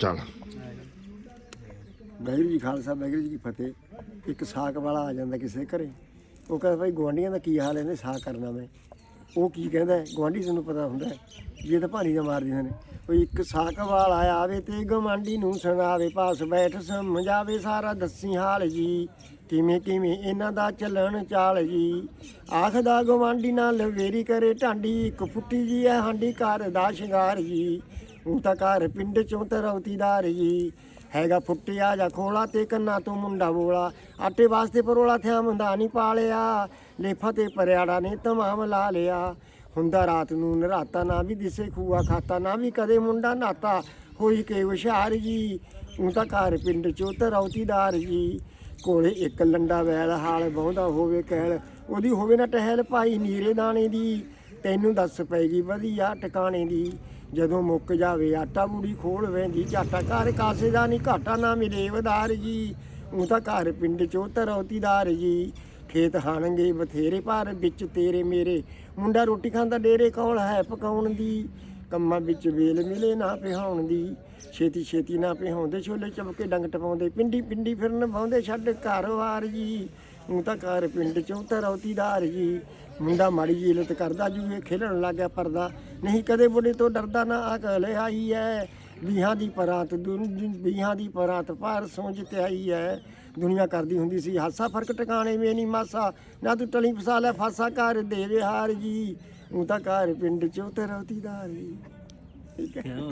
ਚੱਲ। ਵਾਹਿਗੁਰੂ ਜੀ ਖਾਲਸਾ ਵਾਹਿਗੁਰੂ ਜੀ ਕੀ ਫਤਿਹ। ਇੱਕ ਸਾਕ ਵਾਲਾ ਆ ਜਾਂਦਾ ਕਿਸੇ ਘਰੇ। ਉਹ ਕਹਿੰਦਾ, ਭਾਈ ਗੁਆਂਢੀਆਂ ਦਾ ਕੀ ਹਾਲ ਇਹਨੇ ਸਾਕ ਕਰਨਾ ਮੈਂ। ਉਹ ਕੀ ਕਹਿੰਦਾ ਹੈ ਗੁਆਂਢੀ ਤੁਹਾਨੂੰ ਪਤਾ ਹੁੰਦਾ ਹੈ ਤਾਂ ਭਾਰੀ ਦਾ ਮਾਰ ਦਿੰਦੇ ਨੇ ਉਹ ਇੱਕ ਸਾਕ ਵਾਲਾ ਆਵੇ ਤੇ ਗਵਾਂਢੀ ਨੂੰ ਸੁਣਾਵੇ, ਪਾਸ ਬੈਠ ਸਮਝਾਵੇ ਸਾਰਾ ਦੱਸੀ ਹਾਲ ਜੀ। ਕਿਵੇਂ ਕਿਵੇਂ ਇਹਨਾਂ ਦਾ ਚੱਲਣ ਚਾਲ ਜੀ? ਆਖਦਾ ਗਵਾਂਢੀ ਨਾਲ, ਵੇਰੀ ਕਰੇ ਢਾਂਡੀ, ਇੱਕ ਫੁੱਟੀ ਜੀ ਐ ਹਾਂਡੀ ਘਰ ਦਾ ਸ਼ਿੰਗਾਰ ਜੀ। ਉਹ ਤਾਂ ਘਰ ਪਿੰਡ ਚੋਂ ਤਰੌਤੀਦਾਰ ਜੀ ਹੈਗਾ ਫੁੱਟਿਆ ਜਾਂ ਖੋਲਾ ਤੇ ਕੰਨਾ ਤੋਂ ਮੁੰਡਾ ਬੋਲਾ ਆਟੇ ਵਾਸਤੇ ਪਰੋਲਾ ਥਿਆ ਮੁੰਡਾ ਨਹੀਂ ਪਾਲਿਆ। ਲੇਫਾ ਤੇ ਪਰਿਆੜਾ ਨੇ ਤਮਾਮ ਲਾ ਲਿਆ। ਹੁੰਦਾ ਰਾਤ ਨੂੰ ਨਰਾਤਾ, ਨਾ ਵੀ ਦਿਸੇ ਖੂਆ ਖਾਤਾ, ਨਾ ਵੀ ਕਦੇ ਮੁੰਡਾ ਨਾਤਾ। ਹੋਈ ਕੇ ਹੁਸ਼ਿਆਰ ਜੀ। ਉਹ ਤਾਂ ਘਰ ਪਿੰਡ ਚੋਂ ਤਰੌਤੀਦਾਰ ਜੀ ਕੋਲੇ ਇੱਕ ਲੰਡਾ ਵੈਲ ਹਾਲ ਬਹੁੰਦਾ ਹੋਵੇ ਕਹਿਲ। ਉਹਦੀ ਹੋਵੇ ਨਾ ਟਹਿਲ ਭਾਈ ਨੀਰੇ ਦਾਣੇ ਦੀ। ਤੈਨੂੰ ਦੱਸ ਪੈਗੀ ਵਧੀਆ ਟਿਕਾਣੇ ਦੀ। ਜਦੋਂ ਮੁੱਕ ਜਾਵੇ, ਆਟਾ ਬੂੜੀ ਖੋਲ ਵੇਂਦੀ, ਝਾਟਾ ਘਰ ਕਾਸੇ ਦਾ ਨਹੀਂ, ਘਾਟਾ ਨਾ ਮਿਲੇ ਵਦਾਰ ਜੀ। ਉਹ ਤਾਂ ਘਰ ਪਿੰਡ ਚੋਂ ਤਰੌਤੀਦਾਰ ਜੀ। ਖੇਤ ਹਾਣਗੇ ਬਥੇਰੇ ਭਾਰ ਵਿੱਚ ਤੇਰੇ ਮੇਰੇ। ਮੁੰਡਾ ਰੋਟੀ ਖਾਂਦਾ ਡੇਰੇ ਕੋਲ ਹੈ ਪਕਾਉਣ ਦੀ। ਕੰਮਾਂ ਵਿੱਚ ਵੇਲ ਮਿਲੇ ਨਾ ਪਿਹਾਉਣ ਦੀ। ਛੇਤੀ ਛੇਤੀ ਨਾ ਪਿਹਾਉਂਦੇ ਛੋਲੇ ਚਮਕੇ ਡੰਗ ਟਪਾਉਂਦੇ ਪਿੰਡੀ ਪਿੰਡੀ ਫਿਰਨ ਪਾਉਂਦੇ ਛੱਡ ਘਰ-ਵਾਰ ਜੀ। ਉਹ ਤਾਂ ਘਰ ਪਿੰਡ ਚੋਂ ਤਰੌਤੀਦਾਰ ਜੀ। ਮੁੰਡਾ ਮਾੜੀ ਜਿਹੀ ਇਲਤ ਕਰਦਾ ਜੂਏ ਖੇਲਣ ਲੱਗਿਆ ਪਰਦਾ। ਨਹੀਂ, ਕਦੇ ਬੁੱਢੇ ਤੋਂ ਡਰਦਾ ਨਾ ਅਕਲ ਆਈ ਐ ਵੀਹਾਂ ਦੀ ਪਰਾਤ ਦੁਨ- ਵੀਹਾਂ ਦੀ ਪਰਾਤ ਪਰ ਸੋਝ ਤੇ ਆਈ ਐ ਦੁਨੀਆ ਕਰਦੀ ਹੁੰਦੀ ਸੀ, ਹਾਸਾ ਫ਼ਰਕ ਟਿਕਾਣੇ ਮੇ ਨਹੀਂ ਮਾਸਾ। ਨਾ ਤੂੰ ਟਲੀ ਫਸਾ ਲੈ, ਫਾਸਾ ਕਰ ਦੇਵੇ ਹਾਰ ਜੀ। ਉਹ ਤਾਂ ਘਰ ਪਿੰਡ ਚੋਂ ਤੇ ਜੀ ਠੀਕ ਹੈ।